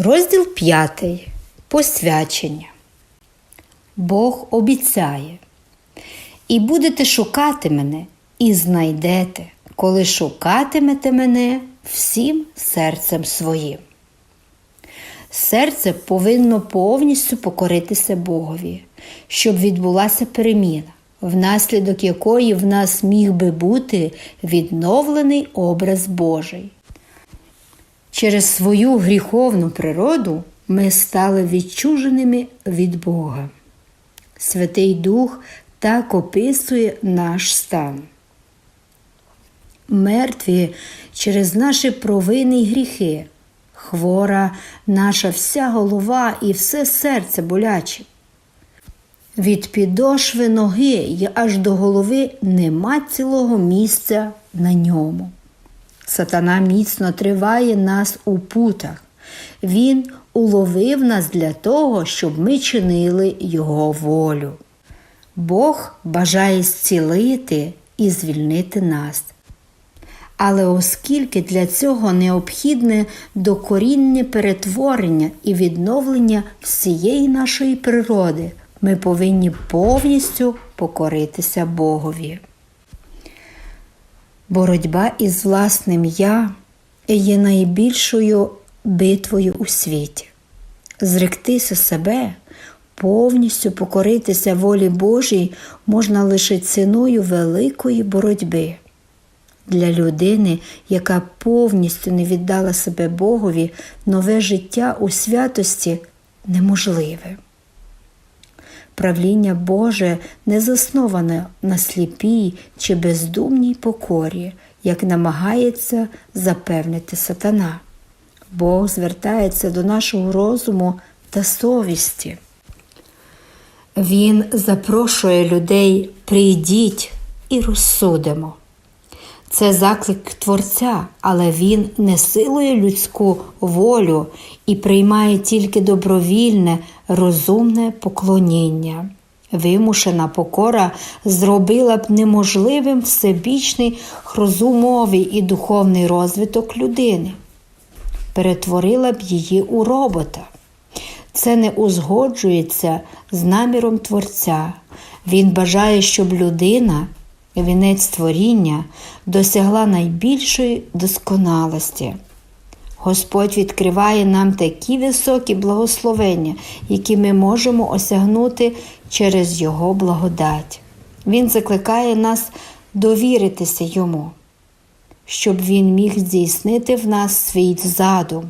Розділ 5. Посвячення. Бог обіцяє. І будете шукати мене, і знайдете, коли шукатимете мене всім серцем своїм. Серце повинно повністю покоритися Богові, щоб відбулася переміна, внаслідок якої в нас міг би бути відновлений образ Божий. Через свою гріховну природу ми стали відчуженими від Бога. Святий Дух так описує наш стан. Мертві через наші провини й гріхи, хвора наша вся голова і все серце боляче. Від підошви ноги й аж до голови нема цілого місця на ньому. Сатана міцно триває нас у путах. Він уловив нас для того, щоб ми чинили Його волю. Бог бажає зцілити і звільнити нас. Але оскільки для цього необхідне докорінне перетворення і відновлення всієї нашої природи, ми повинні повністю покоритися Богові. Боротьба із власним я є найбільшою битвою у світі. Зректися себе, повністю покоритися волі Божій можна лише ціною великої боротьби. Для людини, яка повністю не віддала себе Богові, нове життя у святості неможливе. Правління Боже не засноване на сліпій чи бездумній покорі, як намагається запевнити сатана. Бог звертається до нашого розуму та совісті. Він запрошує людей прийдіть і розсудимо. Це заклик Творця, але він не силує людську волю і приймає тільки добровільне, розумне поклоніння. Вимушена покора зробила б неможливим всебічний розумовий і духовний розвиток людини, перетворила б її у робота. Це не узгоджується з наміром Творця. Він бажає, щоб людина вінець творіння досягла найбільшої досконалості. Господь відкриває нам такі високі благословення, які ми можемо осягнути через Його благодать. Він закликає нас довіритися Йому, щоб Він міг здійснити в нас свій задум.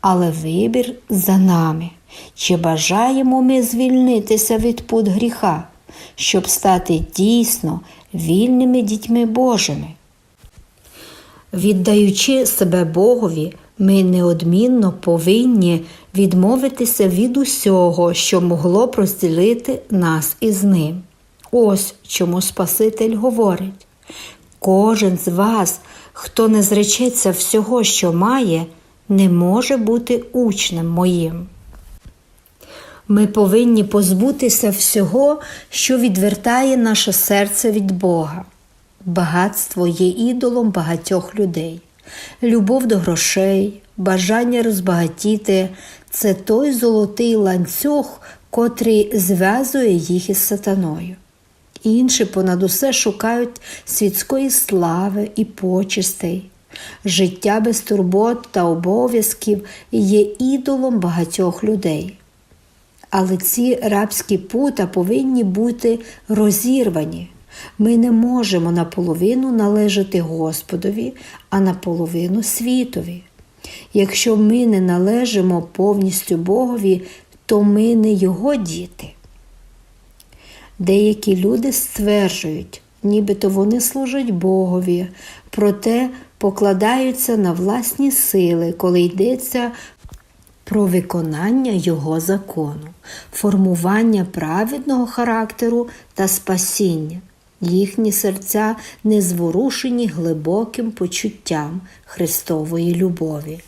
Але вибір за нами. Чи бажаємо ми звільнитися від пут гріха, щоб стати дійсно вільними дітьми Божими? Віддаючи себе Богові, ми неодмінно повинні відмовитися від усього, що могло б розділити нас із ним. Ось чому Спаситель говорить: кожен з вас, хто не зречеться всього, що має, не може бути учнем моїм. Ми повинні позбутися всього, що відвертає наше серце від Бога. Багатство є ідолом багатьох людей. Любов до грошей, бажання розбагатіти це той золотий ланцюг, котрий зв'язує їх із сатаною. Інші понад усе шукають світської слави і почестей. Життя без турбот та обов'язків є ідолом багатьох людей. Але ці рабські пута повинні бути розірвані. Ми не можемо наполовину належати Господові, а наполовину світові. Якщо ми не належимо повністю Богові, то ми не Його діти. Деякі люди стверджують, нібито вони служать Богові, проте покладаються на власні сили, коли йдеться про виконання Його закону, формування праведного характеру та спасіння. Їхні серця не зворушені глибоким почуттям Христової любові.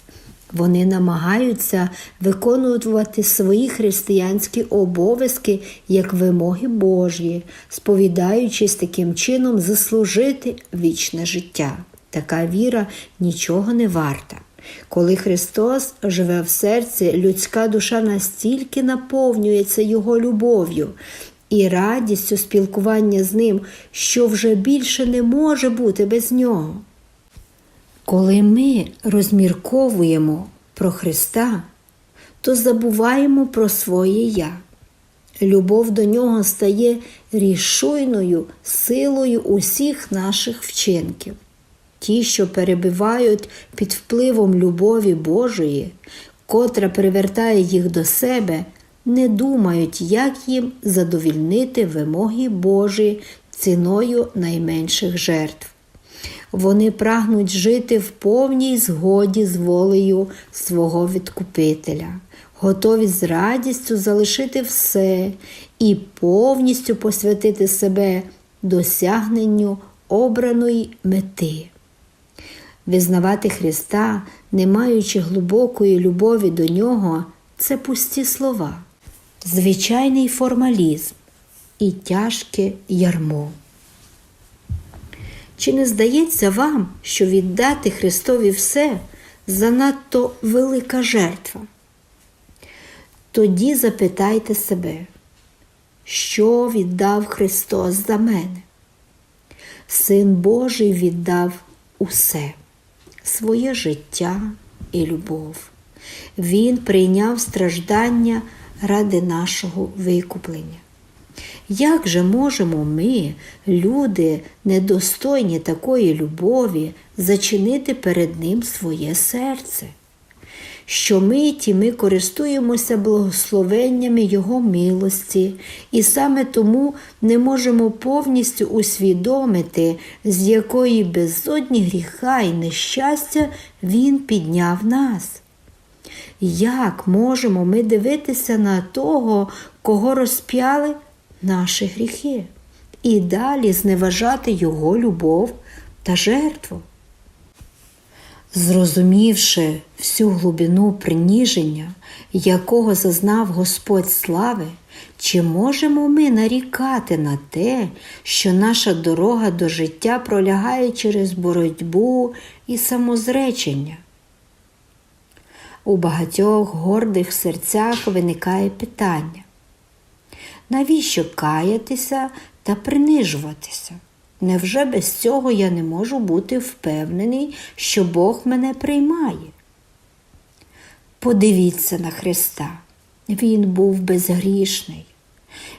Вони намагаються виконувати свої християнські обов'язки як вимоги Божі, сповідаючись таким чином заслужити вічне життя. Така віра нічого не варта. Коли Христос живе в серці, людська душа настільки наповнюється Його любов'ю і радістю спілкування з ним, що вже більше не може бути без нього. Коли ми розмірковуємо про Христа, то забуваємо про своє Я. Любов до нього стає рішуйною силою усіх наших вчинків. Ті, що перебувають під впливом любові Божої, котра привертає їх до себе, не думають, як їм задовільнити вимоги Божі ціною найменших жертв. Вони прагнуть жити в повній згоді з волею свого відкупителя, готові з радістю залишити все і повністю посвятити себе досягненню обраної мети. Визнавати Христа, не маючи глибокої любові до Нього, це пусті слова, звичайний формалізм і тяжке ярмо. Чи не здається вам, що віддати Христові все занадто велика жертва? Тоді запитайте себе, що віддав Христос за мене? Син Божий віддав усе своє життя і любов. Він прийняв страждання ради нашого викуплення. Як же можемо ми, люди, недостойні такої любові, зачинити перед Ним своє серце? Щомиті ми користуємося благословеннями Його милості, і саме тому не можемо повністю усвідомити, з якої безодні гріха і нещастя Він підняв нас. Як можемо ми дивитися на того, кого розп'яли наші гріхи, і далі зневажати Його любов та жертву? Зрозумівши всю глибину приніження, якого зазнав Господь слави, чи можемо ми нарікати на те, що наша дорога до життя пролягає через боротьбу і самозречення? У багатьох гордих серцях виникає питання, навіщо каятися та принижуватися? Невже без цього я не можу бути впевнений, що Бог мене приймає? Подивіться на Христа. Він був безгрішний.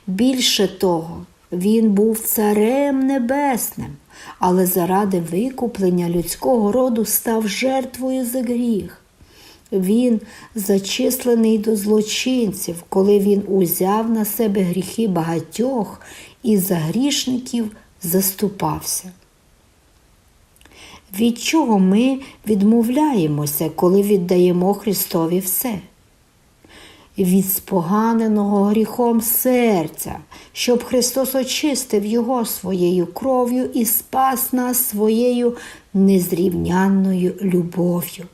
Більше того, Він був царем небесним, але заради викуплення людського роду став жертвою за гріх. Він зачислений до злочинців, коли він узяв на себе гріхи багатьох і за грішників заступався. Від чого ми відмовляємося, коли віддаємо Христові все? Від споганеного гріхом серця, щоб Христос очистив його своєю кров'ю і спас нас своєю незрівнянною любов'ю.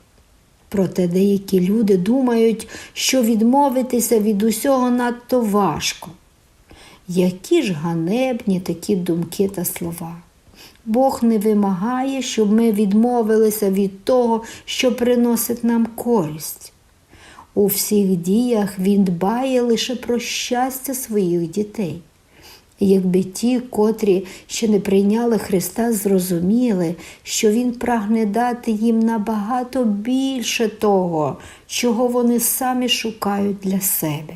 Проте деякі люди думають, що відмовитися від усього надто важко. Які ж ганебні такі думки та слова. Бог не вимагає, щоб ми відмовилися від того, що приносить нам користь. У всіх діях Він дбає лише про щастя своїх дітей. Якби ті, котрі ще не прийняли Христа, зрозуміли, що Він прагне дати їм набагато більше того, чого вони самі шукають для себе.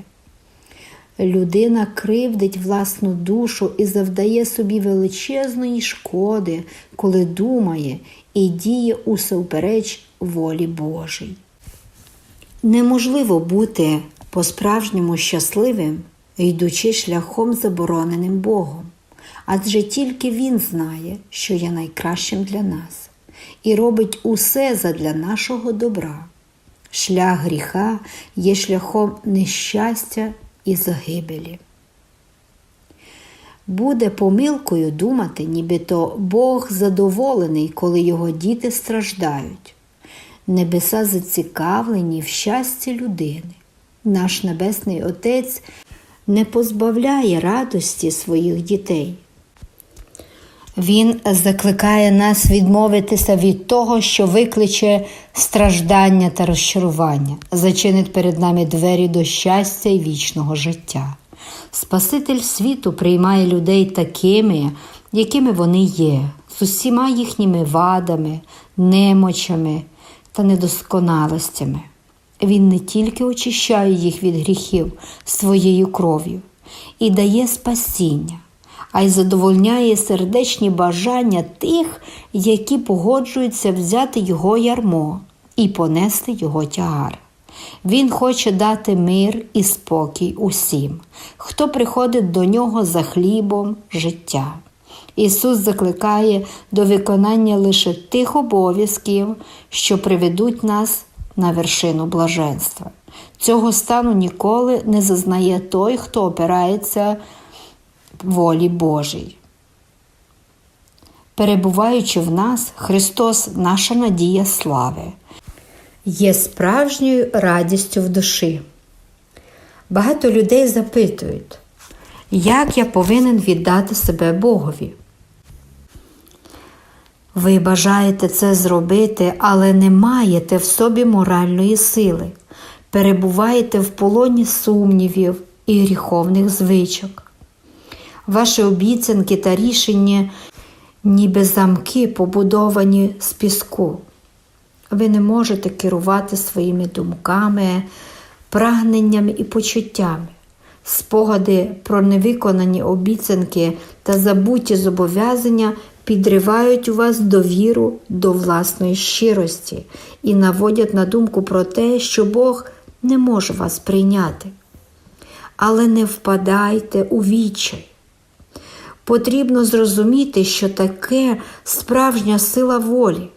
Людина кривдить власну душу і завдає собі величезної шкоди, коли думає і діє усупереч волі Божій. Неможливо бути по-справжньому щасливим, йдучи шляхом забороненим Богом, адже тільки Він знає, що є найкращим для нас, і робить усе задля нашого добра. Шлях гріха є шляхом нещастя і загибелі. Буде помилкою думати, нібито Бог задоволений, коли його діти страждають. Небеса зацікавлені в щасті людини. Наш Небесний Отець не позбавляє радості своїх дітей. Він закликає нас відмовитися від того, що викличе страждання та розчарування, зачинить перед нами двері до щастя і вічного життя. Спаситель світу приймає людей такими, якими вони є, з усіма їхніми вадами, немочами та недосконалостями. Він не тільки очищає їх від гріхів своєю кров'ю і дає спасіння, а й задовольняє сердечні бажання тих, які погоджуються взяти його ярмо і понести його тягар. Він хоче дати мир і спокій усім, хто приходить до нього за хлібом життя. Ісус закликає до виконання лише тих обов'язків, що приведуть нас на вершину блаженства. Цього стану ніколи не зазнає той, хто опирається волі Божій. Перебуваючи в нас, Христос, наша надія слави, є справжньою радістю в душі. Багато людей запитують, як я повинен віддати себе Богові. Ви бажаєте це зробити, але не маєте в собі моральної сили, перебуваєте в полоні сумнівів і гріховних звичок. Ваші обіцянки та рішення, ніби замки, побудовані з піску. Ви не можете керувати своїми думками, прагненнями і почуттями. Спогади про невиконані обіцянки та забуті зобов'язання підривають у вас довіру до власної щирості і наводять на думку про те, що Бог не може вас прийняти. Але не впадайте у відчай. Потрібно зрозуміти, що таке справжня сила волі.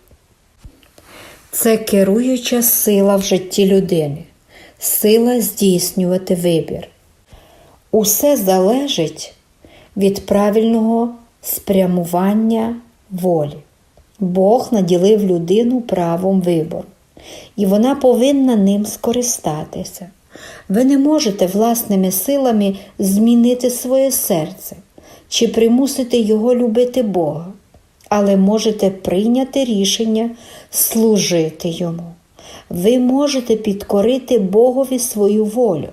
Це керуюча сила в житті людини, сила здійснювати вибір. Усе залежить від правильного спрямування волі. Бог наділив людину правом вибору, і вона повинна ним скористатися. Ви не можете власними силами змінити своє серце чи примусити його любити Бога, але можете прийняти рішення служити йому. Ви можете підкорити Богові свою волю,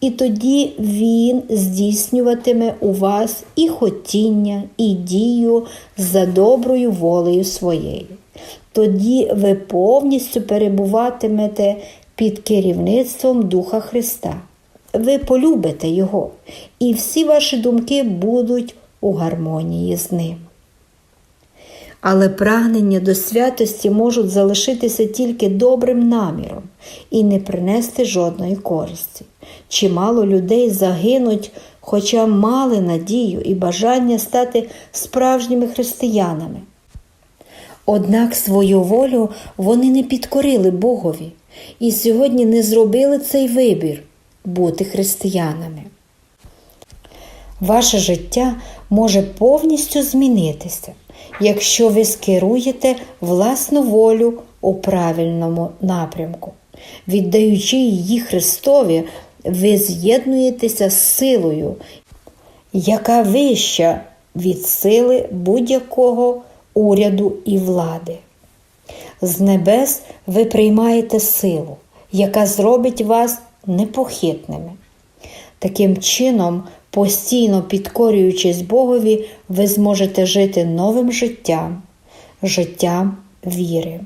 і тоді Він здійснюватиме у вас і хотіння, і дію за доброю волею своєю. Тоді ви повністю перебуватимете під керівництвом Духа Христа. Ви полюбите Його, і всі ваші думки будуть у гармонії з Ним. Але прагнення до святості можуть залишитися тільки добрим наміром і не принести жодної користі. Чимало людей загинуть, хоча мали надію і бажання стати справжніми християнами. Однак свою волю вони не підкорили Богові і сьогодні не зробили цей вибір бути християнами. Ваше життя може повністю змінитися, якщо ви скеруєте власну волю у правильному напрямку. Віддаючи її Христові, ви з'єднуєтеся з силою, яка вища від сили будь-якого уряду і влади. З небес ви приймаєте силу, яка зробить вас непохитними. Таким чином, постійно підкорюючись Богові, ви зможете жити новим життям, життям віри.